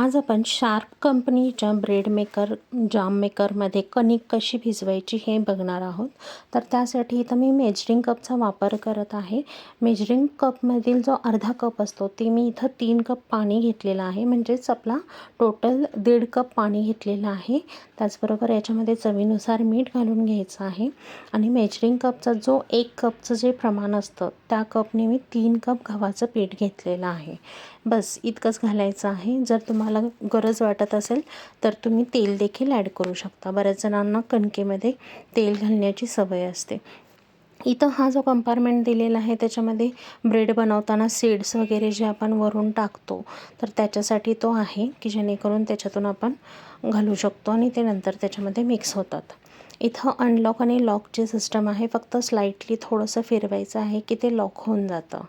आज आपण शार्प कंपनीच्या ब्रेड मेकर जाम मेकरमध्ये कणिक कशी भिजवायची हे बघणार आहोत. तर त्यासाठी इथं मी मेजरिंग कपचा वापर करत आहे. मेजरिंग कपमधील जो अर्धा कप असतो ते मी इथं तीन कप पाणी घेतलेलं आहे. म्हणजेच आपला टोटल दीड कप पाणी घेतलेलं आहे. त्याचबरोबर याच्यामध्ये चवीनुसार मीठ घालून घ्यायचं आहे. आणि मेजरिंग कपचा जो एक कपचं जे प्रमाण असतं त्या कपने मी तीन कप गव्हाचं पीठ घेतलेलं आहे. बस इतकंच घालायचं आहे. जर तुम्हाला गरज वाटत असेल तर तुम्ही तेल देखील ॲड करू शकता. बऱ्याच जणांना कणकेमध्ये तेल घालण्याची सवय असते. इथं हा जो कंपार्टमेंट दिलेला आहे त्याच्यामध्ये ब्रेड बनवताना सीड्स वगैरे जे आपण वरून टाकतो तर त्याच्यासाठी तो आहे की जेणेकरून त्याच्यातून आपण घालू शकतो आणि ते नंतर त्याच्यामध्ये मिक्स होतात. इथं अनलॉक आणि लॉकची सिस्टम आहे फक्त स्लाईटली थोडंसं फिरवायचं आहे की ते लॉक होऊन जातं.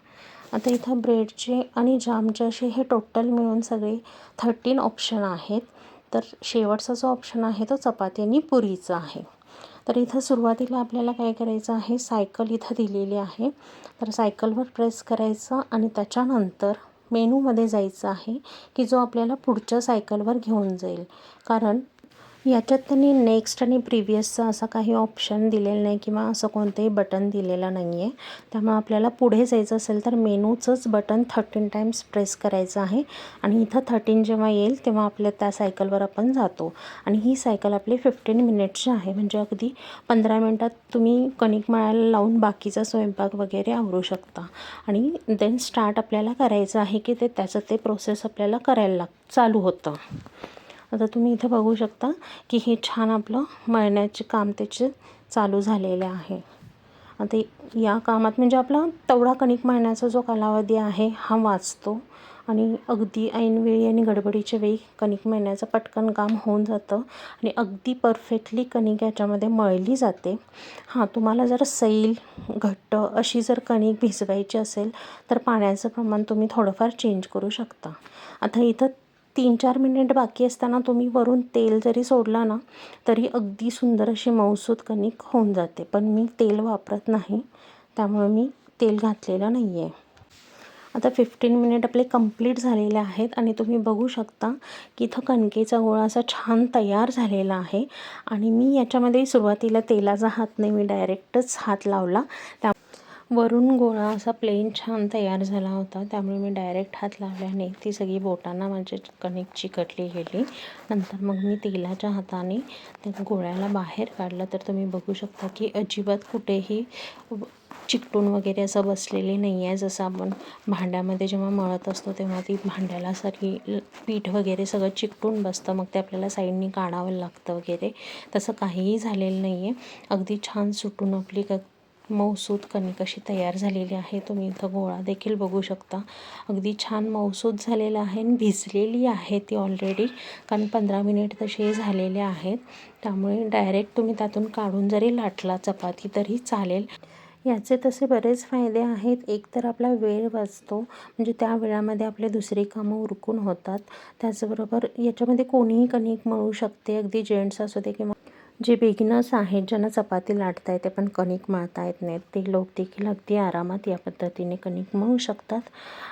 आता इथं ब्रेडचे आणि जामचे असे हे टोटल मिळून सगळे थर्टीन ऑप्शन आहेत. तर शेवटचा जो ऑप्शन आहे तो चपाती आणि पुरीचा आहे. तर इथं सुरुवातीला आपल्याला काय करायचं आहे? सायकल इथं दिलेली आहे. तर सायकलवर प्रेस करायचं आणि त्याच्यानंतर मेनूमध्ये जायचं आहे की जो आपल्याला पुढच्या सायकलवर घेऊन जाईल. कारण याच्यात त्यांनी नेक्स्ट आणि प्रिव्हियसचा असा काही ऑप्शन दिलेला नाही किंवा असं कोणतंही बटन दिलेलं नाही आहे त्यामुळे आपल्याला पुढे जायचं असेल तर मेनूचंच बटन थर्टीन टाईम्स प्रेस करायचं आहे. आणि इथं थर्टीन जेव्हा येईल तेव्हा आपल्या त्या सायकलवर आपण जातो. आणि ही सायकल आपली फिफ्टीन मिनिट्सची आहे. म्हणजे अगदी पंधरा मिनटात तुम्ही कणिक मळायला लावून बाकीचा स्वयंपाक वगैरे आवरू शकता. आणि देन स्टार्ट आपल्याला करायचं आहे की ते त्याचं ते प्रोसेस आपल्याला करायला लाग चालू होतं. आता तुम्ही इथं बघू शकता की हे छान आपलं मळण्याचे काम त्याचे चालू झालेले आहे. आता या कामात म्हणजे आपला तेवढा कणिक मळण्याचा जो कालावधी आहे हा वाचतो. आणि अगदी ऐनवेळी आणि गडबडीच्या वेळी कणिक मळण्याचं पटकन काम होऊन जातं आणि अगदी परफेक्टली कणिक याच्यामध्ये मळली जाते. हां तुम्हाला जर सैल घट्ट अशी जर कणिक भिजवायची असेल तर पाण्याचं प्रमाण तुम्ही थोडंफार चेंज करू शकता. आता इथं तीन चार मिनिट बाकी असताना तुम्ही वरून तेल जरी सोडला ना तरी अगदी सुंदर अशी मऊसूत कणिक होऊन जाते. पण मी तेल वापरत नाही त्यामुळे मी तेल घातलेलं नाही आहे आता फिफ्टीन मिनिट आपले कंप्लीट झालेले आहेत आणि तुम्ही बघू शकता की इथं कणकेचा गोळा असा छान तयार झालेला आहे आणि मी याच्यामध्ये सुरुवातीला तेलाचा हात नाही मी डायरेक्टच हात लावला. त्या वरून गोळा असा प्लेन छान तयार झाला होता. त्यामुळे मी डायरेक्ट हात लावल्याने ती सगळी बोटांना माझे कणिक चिकटली गेली. नंतर मग मी तेलाच्या हाताने त्या गोळ्याला बाहेर काढलं. तर तुम्ही बघू शकता की अजिबात कुठेही चिकटून वगैरे असं बसलेली नाही आहे. जसं आपण भांड्यामध्ये जेव्हा मळत असतो तेव्हा ती भांड्याला सारखी पीठ वगैरे सगळं चिकटून बसतं. मग ते आपल्याला साईडनी काढावं लागतं वगैरे. तसं काहीही झालेलं नाही आहे अगदी छान सुटून आपली क मऊसूत कणिक अशी तयार झालेली आहे तुम्ही इथं गोळा देखील बघू शकता. अगदी छान मऊसूत झालेलं आहे आणि भिजलेली आहे ती ऑलरेडी कारण पंधरा मिनिट तसे झालेले आहेत. त्यामुळे डायरेक्ट तुम्ही त्यातून काढून जरी लाटला चपाती तरी चालेल. याचे तसे बरेच फायदे आहेत. एक तर आपला वेळ वाचतो म्हणजे त्या वेळामध्ये आपले दुसरी कामं उरकून होतात. त्याचबरोबर याच्यामध्ये कोणीही कणिक मळू शकते. अगदी जेंट्स असू दे किंवा जे बिगिनर्स आहेत ज्यांना चपाती लाटता येते पण कणिक मळता येत नाहीत ते लोक देखील अगदी आरामात या पद्धतीने कणिक मळू शकतात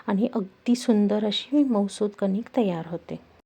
आणि अगदी सुंदर अशी मऊसूद कणिक तयार होते.